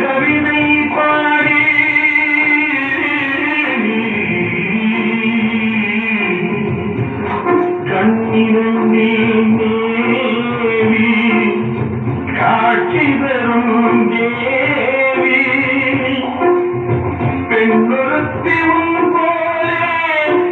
கவிதை பாடி. கண்ணிலும் நீவி காட்சி தரும் தேவி. பெண்ணுறுத்தியும் போலே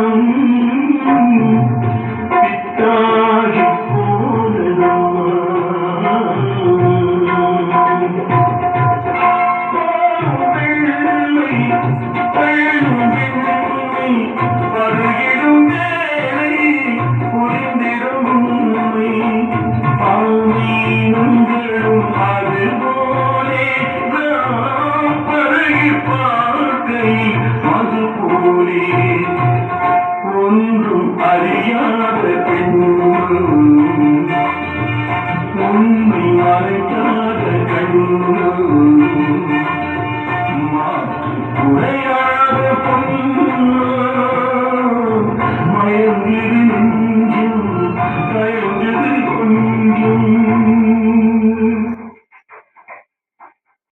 பார்க்கை மதுபோலே. ஒன்றும் அறியாத பெண்